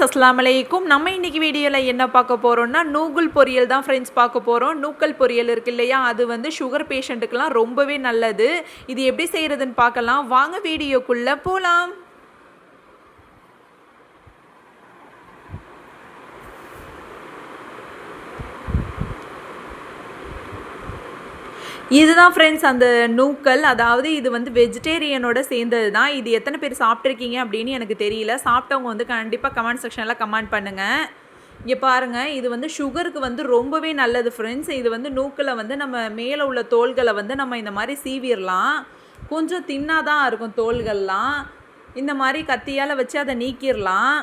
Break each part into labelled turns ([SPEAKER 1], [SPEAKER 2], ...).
[SPEAKER 1] Friends அஸ்லாம் அலைக்கும் நம்ம இன்றைக்கி வீடியோவில் என்ன பார்க்க போகிறோம்னா நூகுல் பொரியல் தான் ஃப்ரெண்ட்ஸ் பார்க்க போகிறோம் நூக்கல் பொரியல் இருக்கு இல்லையா? அது வந்து சுகர் பேஷண்ட்டுக்கெலாம் ரொம்பவே நல்லது. இது எப்படி செய்கிறதுன்னு பார்க்கலாம். வாங்க வீடியோக்குள்ளே போகலாம் இதுதான் ஃப்ரெண்ட்ஸ் அந்த நூக்கல். அதாவது இது வந்து வெஜிடேரியனோட சேர்ந்தது தான் இது எத்தனை பேர் சாப்பிட்ருக்கீங்க அப்படின்னு எனக்கு தெரியல. சாப்பிட்டவங்க வந்து கண்டிப்பாக கமெண்ட் செக்ஷனில் கமெண்ட் பண்ணுங்கள் இங்கே பாருங்கள் இது வந்து சுகருக்கு வந்து ரொம்பவே நல்லது ஃப்ரெண்ட்ஸ் இது வந்து நூக்கில் வந்து நம்ம மேலே உள்ள தோள்களை வந்து நம்ம இந்த மாதிரி சீவிடலாம் கொஞ்சம் தின்னாக தான் இருக்கும் தோள்கள்லாம். இந்த மாதிரி கத்தியால் வச்சு அதை நீக்கிடலாம்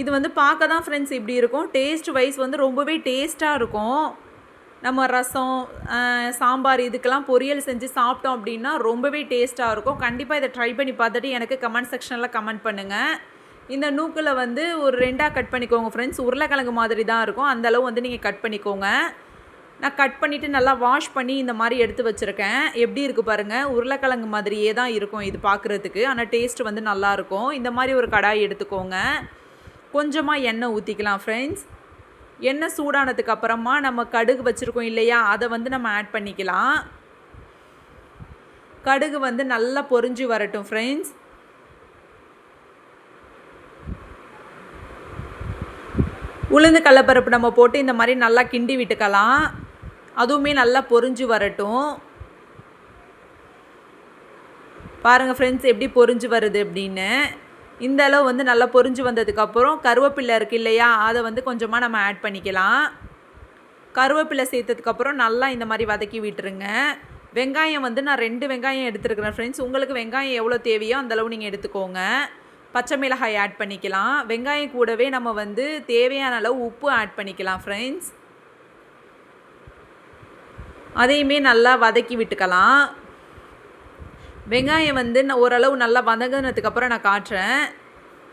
[SPEAKER 1] இது வந்து பார்க்க தான் ஃப்ரெண்ட்ஸ் இப்படி இருக்கும். டேஸ்ட் வைஸ் வந்து ரொம்பவே டேஸ்ட்டாக இருக்கும். நம்ம ரசம் சாம்பார் இதுக்கெல்லாம் பொரியல் செஞ்சு சாப்பிட்டோம் அப்படின்னா ரொம்பவே டேஸ்ட்டாக இருக்கும். கண்டிப்பாக இதை ட்ரை பண்ணி பார்த்துட்டு எனக்கு கமெண்ட் செக்ஷனில் கமெண்ட் பண்ணுங்கள் இந்த நூக்கில் வந்து ஒரு ரெண்டாக கட் பண்ணிக்கோங்க ஃப்ரெண்ட்ஸ் உருளைக்கிழங்கு மாதிரி தான் இருக்கும். அந்தளவு வந்து நீங்கள் கட் பண்ணிக்கோங்க. நான் கட் பண்ணிவிட்டு நல்லா வாஷ் பண்ணி இந்த மாதிரி எடுத்து வச்சுருக்கேன். எப்படி இருக்குது பாருங்கள் உருளைக்கிழங்கு மாதிரியே தான் இருக்கும் இது பார்க்குறதுக்கு. ஆனால் டேஸ்ட் வந்து நல்லாயிருக்கும் இந்த மாதிரி ஒரு கடாய் எடுத்துக்கோங்க. கொஞ்சமாக எண்ணெய் ஊற்றிக்கலாம் ஃப்ரெண்ட்ஸ் எண்ணெய் சூடானதுக்கு அப்புறமா நம்ம கடுகு வச்சுருக்கோம் இல்லையா அதை வந்து நம்ம ஆட் பண்ணிக்கலாம். கடுகு வந்து நல்லா பொறிஞ்சு வரட்டும் ஃப்ரெண்ட்ஸ் உளுந்து கடலப்பருப்பு நம்ம போட்டு இந்த மாதிரி நல்லா கிண்டி விட்டுக்கலாம். அதுவுமே நல்லா பொறிஞ்சு வரட்டும். பாருங்கள் ஃப்ரெண்ட்ஸ் எப்படி பொறிஞ்சு வருது அப்படின்னு. இந்த அளவு வந்து நல்லா பொரிஞ்சு வந்ததுக்கப்புறம் கருவேப்பிலை இருக்குது இல்லையா? அதை வந்து கொஞ்சமாக நம்ம ஆட் பண்ணிக்கலாம். கருவேப்பிலை சேர்த்ததுக்கப்புறம் நல்லா இந்த மாதிரி வதக்கி விட்டுருங்க. வெங்காயம் வந்து நான் ரெண்டு வெங்காயம் எடுத்துருக்கிறேன் ஃப்ரெண்ட்ஸ் உங்களுக்கு வெங்காயம் எவ்வளோ தேவையோ அந்தளவு நீங்கள் எடுத்துக்கோங்க. பச்சை மிளகாய் ஆட் பண்ணிக்கலாம். வெங்காயம் கூடவே நம்ம வந்து தேவையான அளவு உப்பு ஆட் பண்ணிக்கலாம் ஃப்ரெண்ட்ஸ் அதையுமே நல்லா வதக்கி விட்டுக்கலாம். வெங்காயம் வந்து நான் ஓரளவு நல்லா வதங்கினதுக்கப்புறம் நான் காட்டுறேன்.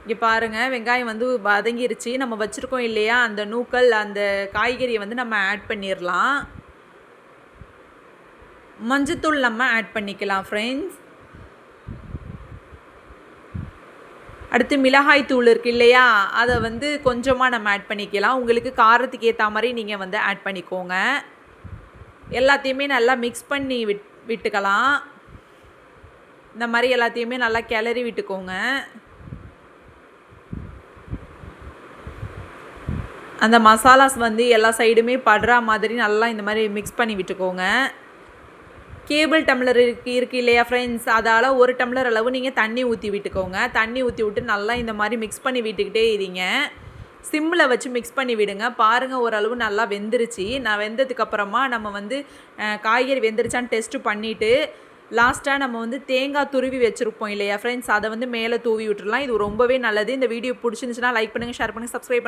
[SPEAKER 1] இங்கே பாருங்கள் வெங்காயம் வந்து வதங்கிருச்சு. நம்ம வச்சுருக்கோம் இல்லையா? அந்த நூக்கல் அந்த காய்கறியை வந்து நம்ம ஆட் பண்ணிடலாம் மஞ்சத்தூள் நம்ம ஆட் பண்ணிக்கலாம் ஃப்ரெண்ட்ஸ் அடுத்து மிளகாய் தூள் இருக்குது இல்லையா? அதை வந்து கொஞ்சமாக நம்ம ஆட் பண்ணிக்கலாம். உங்களுக்கு காரத்துக்கு ஏற்ற மாதிரி நீங்கள் வந்து ஆட் பண்ணிக்கோங்க. எல்லாத்தையுமே நல்லா மிக்ஸ் பண்ணி விட் விட்டுக்கலாம். இந்த மாதிரி எல்லாத்தையுமே நல்லா கிளறி விட்டுக்கோங்க. அந்த மசாலாஸ் வந்து எல்லா சைடுமே படுற மாதிரி நல்லா இந்த மாதிரி மிக்ஸ் பண்ணி விட்டுக்கோங்க. கேபிள் டம்ளர் இருக்கு இருக்கு இல்லையா ஃப்ரெண்ட்ஸ் அதால் ஒரு டம்ளர் அளவு நீங்கள் தண்ணி ஊற்றி விட்டுக்கோங்க. தண்ணி ஊற்றி விட்டு நல்லா இந்த மாதிரி மிக்ஸ் பண்ணி விட்டுக்கிட்டே இருங்க. சிம்மில் வச்சு மிக்ஸ் பண்ணி விடுங்க. பாருங்கள் ஓரளவு நல்லா வெந்துருச்சு. நான் வெந்ததுக்கப்புறமா நம்ம வந்து காய்கறி வெந்துருச்சான்னு டெஸ்ட்டு பண்ணிவிட்டு லாஸ்ட்டாக நம்ம வந்து தேங்காய் துருவி வச்சுருப்போம் இல்லையா ஃப்ரெண்ட்ஸ் அதை வந்து மேலே தூவி விட்டுருலாம் இது ரொம்பவே நல்லது. இந்த வீடியோ பிடிச்சிருந்துச்சுன்னா லைக் பண்ணுங்கள் ஷேர் பண்ணுங்கள் சப்ஸ்கிரைப் பண்ணுங்கள்